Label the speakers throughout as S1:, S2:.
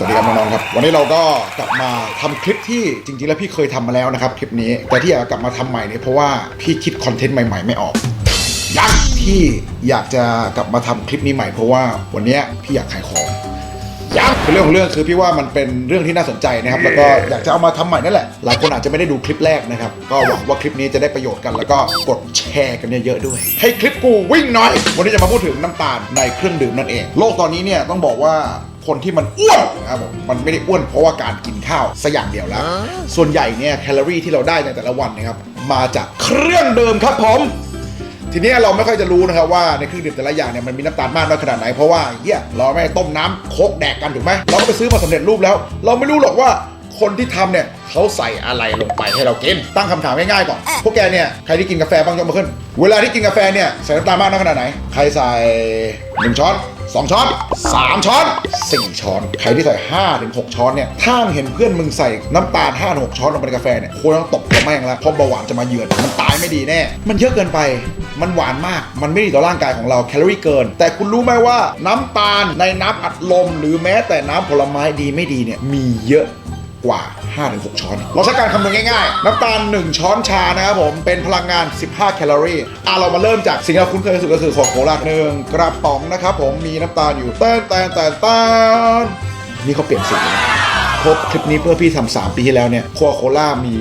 S1: สวัสดีครับน้องๆครับวันนี้เราก็กลับมาทำคลิปที่จริงๆแล้วพี่เคยทำมาแล้วนะครับคลิปนี้แต่ที่อยากกลับมาทำใหม่เนี่ยเพราะว่าพี่คิดคอนเทนต์ใหม่ๆไม่ออกยังที่อยากจะกลับมาทำคลิปนี้ใหม่เพราะว่าวันนี้พี่อยากขายของ คือเรื่องของเรื่องคือพี่ว่ามันเป็นเรื่องที่น่าสนใจนะครับแล้วก็อยากจะเอามาทำใหม่นั่นแหละ หลายคนอาจจะไม่ได้ดูคลิปแรกนะครับ ก็หวังว่าคลิปนี้จะได้ประโยชน์กัน แล้วก็กดแชร์กันเยอะๆด้วย ให้คลิปกูวิ่งหน่อย วันนี้จะมาพูดถึงน้ำตาลในเครื่องดื่มนั่นเอง โลกตอนนี้เนี่ยต้องบอกว่าคนที่มันอ้วนนะครับผมมันไม่ได้อ้วนเพราะว่าการกินข้าวสักอย่างเดียวแล้ว ส่วนใหญ่เนี่ยแคลอรี่ที่เราได้ในแต่ละวันนะครับมาจากเครื่องดื่มครับผม ทีเนี้ยเราไม่ค่อยจะรู้นะครับว่าในเครื่องดื่มแต่ละอย่างเนี่ยมันมีน้ำตาลมากน้อยขนาดไหนเพราะว่าเฮียเราไม่ได้ต้มน้ำโคกแดกกันถูกไหมเราก็ไปซื้อมาสำเร็จรูปแล้ว เราไม่รู้หรอกว่าคนที่ทำเนี่ยเขาใส่อะไรลงไปให้เรากิน ตั้งคำถามง่ายๆก่อน พวกแกเนี่ยใครที่กินกาแฟบ้างยกมาขึ้น เวลาที่กินกาแฟเนี่ยใส่น้ำตาลมากน้อยขนาดไหน ใครใส่หนึ่งช้อนสองช้อนสามช้อนสี่ช้อน ใครที่ใส่ห้าถึงหกช้อนเนี่ย ถ้ามึงเห็นเพื่อนมึงใส่น้ำตาลห้าถึงหกช้อนลงไปในกาแฟเนี่ยควรต้องตบกระแม่งแล้วเพราะเบาหวานจะมาเยือน มันตายไม่ดีแน่ มันเยอะเกินไป มันหวานมาก มันไม่ดีต่อร่างกายของเราแคลอรี่เกิน แต่คุณรู้ไหมว่าน้ำตาลในน้ำอัดลม หรือแม้แต่น้ำผลไม้ดีไม่ดีเนี่ยมีเยอะกว่า 5-6 ช้อน เราใช้การคำนวณง่ายๆ น้ำตาล 1 ช้อนชานะครับผม เป็นพลังงาน 15 แคลอรี่ อะ เรามาเริ่มจากสิ่งที่เราคุ้นเคยที่สุดก็คือโคโคลาหนึ่งกระป๋องนะครับผม มีน้ำตาลอยู่แตนแตนแตนแตนนี่เขาเปลี่ยนสีครบคลิปนี้เพื่อพี่ทำ3ปีที่แล้วเนี่ยโคโคล่ามี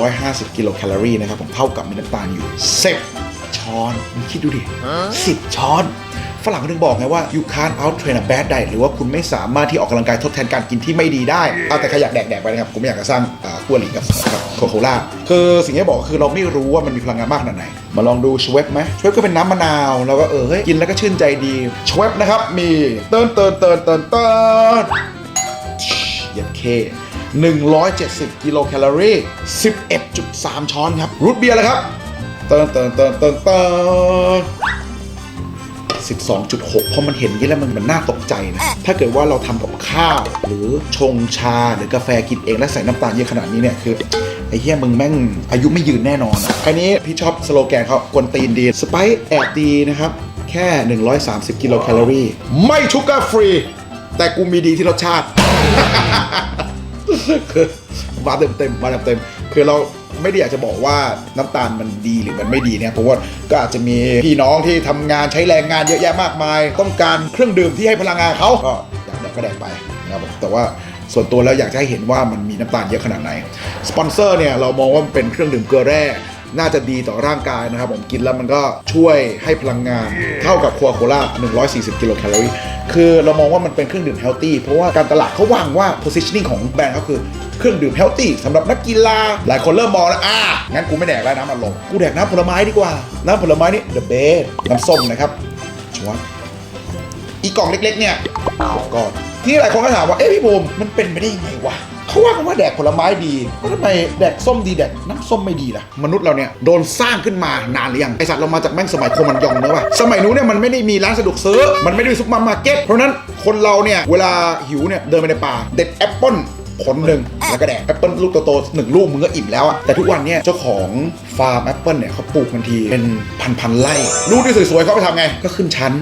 S1: 150 กิโลแคลอรี่นะครับผม เท่ากับมีน้ำตาลอยู่10 ช้อนมึงคิดดูดิ10ช้อนฝรั่งเขาถึงบอกไงว่า you can't out train a bad diet หรือว่าคุณไม่สามารถที่ออกกำลังกายทดแทนการกินที่ไม่ดีได้ เอาแต่ใครอยากแดกแดกไปนะครับ ผมไม่อยากจะสร้างอ่าขั้วหลีกับกับโคโคล่าคือสิ่งที่บอกก็คือเราไม่รู้ว่ามันมีพลังงานมากขนาดไหน มาลองดูชเวฟไหมชเวฟก็เป็นน้ำมะนาว แล้วก็เออเฮ้ยกินแล้วก็ชื่นใจดีชเวฟนะครับ มีเตินเตินเตินเตินเตินเย็นเค170 กิโลแคลอรี่ 11.3 ช้อนครับรูทเบียร์เลยครับ เตินเตินเตินเตินเติน12.6เพราะมันเห็นอย่างนี้แล้วมันมันน่าตกใจนะ ถ้าเกิดว่าเราทำกับข้าว หรือชงชาหรือกาแฟกินเองแล้วใส่น้ำตาลเยอะขนาดนี้เนี่ยคือไอ้เหี้ยมึงแม่งอายุไม่ยืนแน่นอนอะอันนี้พี่ชอบสโลแกนเขากวนตีนดี สไปซ์แอบดีนะครับ แค่ 130 กิโลแคลอรี่ ไม่ชูการ์ฟรี แต่กูมีดีที่รสชาติคือมาเต็มเต็มๆมาเต็มเต็มๆคือเรา ไม่ได้อยากจะบอกว่าน้ำตาลมันดีหรือมันไม่ดีเนี่ยเพราะว่าก็อาจจะมีพี่น้องที่ทำงานใช้แรงงานเยอะแยะมากมาย ต้องการเครื่องดื่มที่ให้พลังงานเขาก็อยากได้ก็ได้ไปนะครับแต่ว่าส่วนตัวแล้วอยากจะให้เห็นว่ามันมีน้ำตาลเยอะขนาดไหนสปอนเซอร์เนี่ยเรามองว่ามันเป็นเครื่องดื่มเกลือแร่ น่าจะดีต่อร่างกายนะครับผมกินแล้วมันก็ช่วยให้พลังงาน เท่ากับโคอาโคล่า140 กิโลแคลอรี่คือเรามองว่ามันเป็นเครื่องดื่มเฮลตี้เพราะว่าการตลาดเขาวางว่า positioning ของแบรนด์เขาคือเครื่องดื่มเฮลตี้สำหรับนักกีฬา หลายคนเริ่มมองแล้วอ่างั้นกูไม่แดกแล้วน้ำอัดลมกูแดกน้ำผลไม้ดีกว่า น้ำผลไม้นี่ the best น้ำส้มนะครับชวนอีกล่องเล็กๆเนี่ยก่อนที่หลายคนก็ถามว่าเอ๊ะพี่บูมมันเป็นไปได้ยังไงวะ เขาว่ากันว่าแดกผลไม้ดีแล้วทำไมแดกส้มดีแดกน้ำส้มไม่ดีล่ะ มนุษย์เราเนี่ยโดนสร้างขึ้นมานานหรือยังไอสัตว์เรามาจากแม่งสมัยโคมันยองเนอะวะสมัยนู้นเนี่ยมันไม่ได้มีร้านสะดวกซื้อมันไม่ได้มีซุปเปอร์มาร์เก็ตเพราะนั้นคนเราเนี่ยเวลาหิวเนี่ยเดินไปในป่าเด็ดแอปเปิ้ลผลหนึ่งแล้วก็แดกแอปเปิลลูกโตๆหนึ่งลูกมึงก็อิ่มแล้วอะแต่ทุกวันเนี่ยเจ้าของฟาร์มแอปเปิลเนี่ยเขาปลูกทันทีเป็นพันๆไร่ลูกที่สวยๆเขาไปทำไงก็ขึ้นชั้น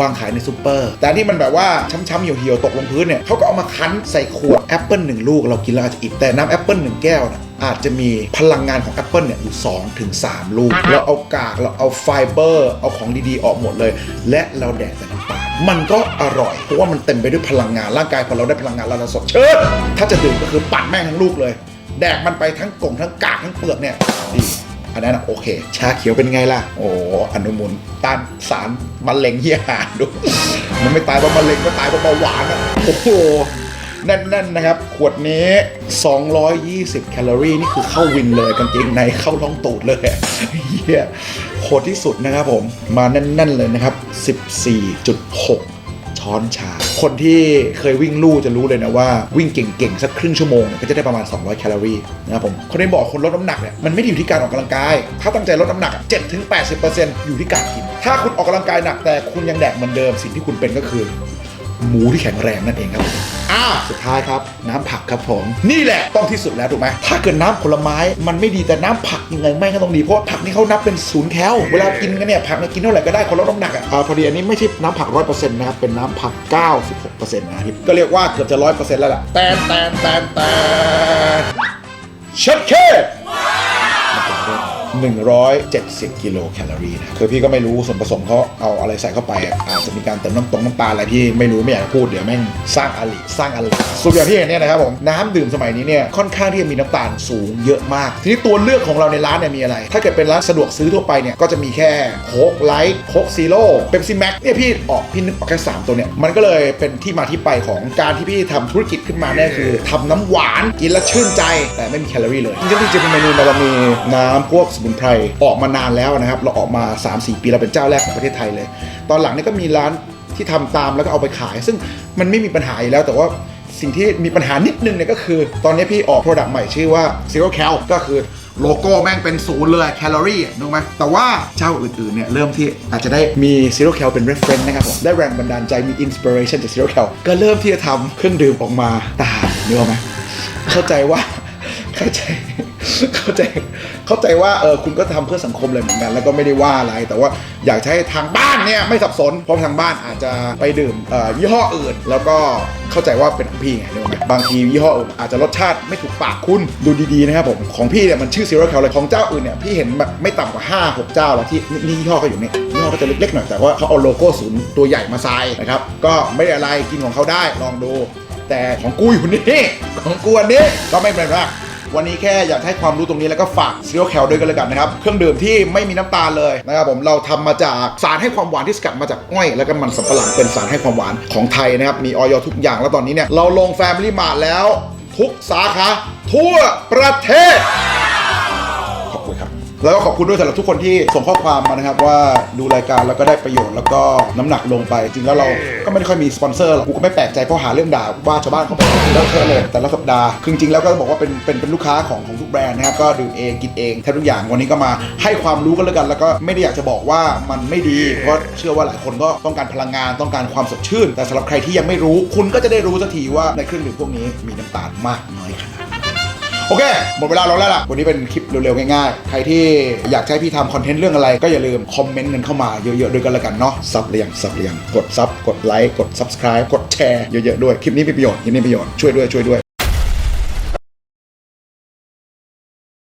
S1: วางขายในซูเปอร์ แต่อันที่มันแบบว่าช้ำๆเหี่ยวๆตกลงพื้นเนี่ยเขาก็เอามาคั้นใส่ขวดแอปเปิลหนึ่งลูกเรากินแล้วอาจจะอิ่มแต่น้ำแอปเปิลหนึ่งแก้วน่ะอาจจะมีพลังงานของแอปเปิลเนี่ยอยู่2ถึง3ลูกเราเอากากเราเอาไฟเบอร์ เอาของดีๆ ออกหมดเลย และเราแดกแต่น้ำตาลมันก็อร่อย เพราะว่ามันเต็มไปด้วยพลังงานร่างกายพอเราได้พลังงานแล้วเราสดชื่นถ้าจะดื่มก็คือปั่นแม่งทั้งลูกเลย แดกมันไปทั้งกล่องทั้งกากทั้งเปลือกเนี่ยดี อันนั้นโอเค ชาเขียวเป็นไงล่ะ โอ้อนุมูลต้านสารมะเร็งเฮียหาดู มันไม่ตายเพราะมะเร็งก็ตายเพราะเบาหวานอะโอ้โหแน่นๆนะครับ ขวดนี้ 220 แคลอรี่ นี่คือเข้าวินเลยกางเกงในเข้าท้องตูดเลยเฮียโหดที่สุดนะครับผม มาแน่น ๆ เลยนะครับ 14.6 ช้อนชา คนที่เคยวิ่งลู่จะรู้เลยนะว่าวิ่งเก่งๆ สักครึ่งชั่วโมงเนี่ยก็จะได้ประมาณ 200 แคลอรี่นะครับผมคนนี้บอกคนลดน้ำหนักเนี่ยมันไม่ได้อยู่ที่การออกกำลังกาย ถ้าตั้งใจลดน้ำหนัก7ถึง80%อยู่ที่การกิน ถ้าคุณออกกำลังกายหนักแต่คุณยังแดกเหมือนเดิมสิ่งที่คุณเป็นก็คือ หมูที่แข็งแรงนั่นเองครับ อ่าสุดท้ายครับ น้ำผักครับผม นี่แหละต้องที่สุดแล้วถูกไหมถ้าเกิดน้ำผลไม้มันไม่ดีแต่น้ำผักยังไงไม่ก็ต้องดีเพราะว่าผักนี่เขานับเป็นศูนย์แคลเวลากินกันเนี่ยผักเนี่ยกินเท่าไหร่ก็ได้คนลดน้ำหนักอะอ่าพอดีอันนี้ไม่ใช่น้ำผักร้อยเปอร์เซ็นต์นะครับเป็นน้ำผัก96%นะครับก็เรียกว่าเกือบจะร้อยเปอร์เซ็นต์แล้วล่ะแตนแตนแตนแตนเช็ดเค 170 กิโลแคลอรี่นะคือพี่ก็ไม่รู้ส่วนผสมเขาเอาอะไรใส่เข้าไป อาจจะมีการเติมน้ำตรงน้ำตาลอะไรพี่ไม่รู้ไม่อยากพูดเดี๋ยวแม่งสร้างอลิสร้างอลิส่วนอย่างที่เห็นเนี่ยนะครับผมน้ำดื่มสมัยนี้เนี่ยค่อนข้างที่จะมีน้ำตาลสูงเยอะมาก ทีนี้ตัวเลือกของเราในร้านเนี่ยมีอะไร ถ้าเกิดเป็นร้านสะดวกซื้อทั่วไปเนี่ยก็จะมีแค่โค้กไลท์โค้กซีโร่เ e ปซี่แม็กเนี่ยพี่ออกพี่นึกออกแค่สามตัวเนี่ยมันก็เลยเป็นที่มาที่ไปของการที่พี่ทำธุรกิจขึ้นมาเนี่ยคือทำน้ำหวานกินแล้วชื่นใจ แต่ไม่มีแคลอรี่เลยจริงๆจริงๆเป็นเมนูเรามีน้ำพวกสมุนไพรออกมานานแล้วนะครับ เราออกมา 3-4 ปีเราเป็นเจ้าแรกของประเทศไทยเลย ตอนหลังนี่ก็มีร้านที่ทำตามแล้วก็เอาไปขาย ซึ่งมันไม่มีปัญหาอยู่แล้วแต่ว่าสิ่งที่มีปัญหานิดนึงเนี่ยก็คือ ตอนนี้พี่ออกโปรดักต์ใหม่ชื่อว่า Zero Cal ก็คือโลโก้แม่งเป็นศูนย์เลยแคลอรี่นึกไหมแต่ว่าเจ้าอื่นๆเนี่ยเริ่มที่อาจจะได้มี Zero Cal เป็น reference นะครับผม ได้แรงบันดาลใจมี inspiration จาก Zero Cal ก็เริ่มที่จะทำเครื่องดื่มออกมาตามนึกอไหมเข้าใจว่า เข้าใจเข้าใจเข้าใจว่าเออคุณก็ทำเพื่อสังคมเลยเหมือนกัน แล้วก็ไม่ได้ว่าอะไร แต่ว่าอยากให้ทางบ้านเนี่ยไม่สับสนเพราะทางบ้านอาจจะไปดื่มยี่ห้ออื่น แล้วก็เข้าใจว่าเป็นของพี่ไงนึกออกไหมบางทียี่ห้ออื่นอาจจะรสชาติไม่ถูกปากคุณดูดีๆนะครับผมของพี่เนี่ยมันชื่อซีโร่แคลเลยของเจ้าอื่นเนี่ยพี่เห็นแบบไม่ต่ำกว่า 5 6 เจ้าแล้วที่นี่ยี่ห้อเขาอยู่นี่ยี่ห้อก็จะเล็กๆหน่อยแต่ว่าเขาเอาโลโก้ศูนย์ตัวใหญ่มาใส่นะครับก็ไม่ได้อะไรกินของเขาได้ลองดูแต่ของกูอยู่นี่ ของกูอันนี้ก็ไม่เป็นไร วันนี้แค่อยากให้ความรู้ตรงนี้แล้วก็ฝากซีโรียลแคลด้วยกันเลยกันนะครับ เครื่องดื่มที่ไม่มีน้ำตาลเลยนะครับผมเราทำมาจากสารให้ความหวานที่สกัดมาจากอ้อยแล้วก็มันสำปะหลังเป็นสารให้ความหวานของไทยนะครับมีออยทุกอย่างแล้วตอนนี้เนี่ยเราลงแฟมิลี่มาร์แล้ว ทุกสาขาทั่วประเทศ แล้วก็ขอบคุณด้วยสำหรับทุกคนที่ส่งข้อความมานะครับว่าดูรายการแล้วก็ได้ประโยชน์แล้วก็น้ำหนักลงไป จริงแล้วเราก็ไม่ได้ค่อยมีสปอนเซอร์หรอกกูก็ไม่แปลกใจเพราะหาเรื่องด่าว่าชาวบ้านเขาบอกแล้วเธอะเลยแต่ละสัปดาห์คือจริงๆแล้วก็บอกว่าเป็นเป็นเป็นลูกค้าของของทุกแบรนด์นะครับก็ดื่มเองกินเองแทบทุกอย่างวันนี้ก็มาให้ความรู้กันแล้วกัน แล้วก็ไม่ได้อยากจะบอกว่ามันไม่ดีเพราะเชื่อว่าหลายคนก็ต้องการพลังงานต้องการความสดชื่น แต่สำหรับใครที่ยังไม่รู้ คุณก็จะได้รู้สักทีว่าในเครื่องดื่มพวกนี้มีน้ำตาลมากน้อยขนาดไหน โอเค หมดเวลาเราแล้วล่ะ วันนี้เป็นคลิปเร็วๆ ง่ายๆ ใครที่อยากให้พี่ทำคอนเทนต์เรื่องอะไร ก็อย่าลืมคอมเมนต์กันเข้ามาเยอะๆ ด้วยกันละกันเนาะซับเรียงซับเรียงกดซับกดไลค์กด subscribe กดแชร์เยอะๆด้วยคลิปนี้มีประโยชน์คลิปนี้มีประโยชน์ช่วยด้วยช่วยด้วย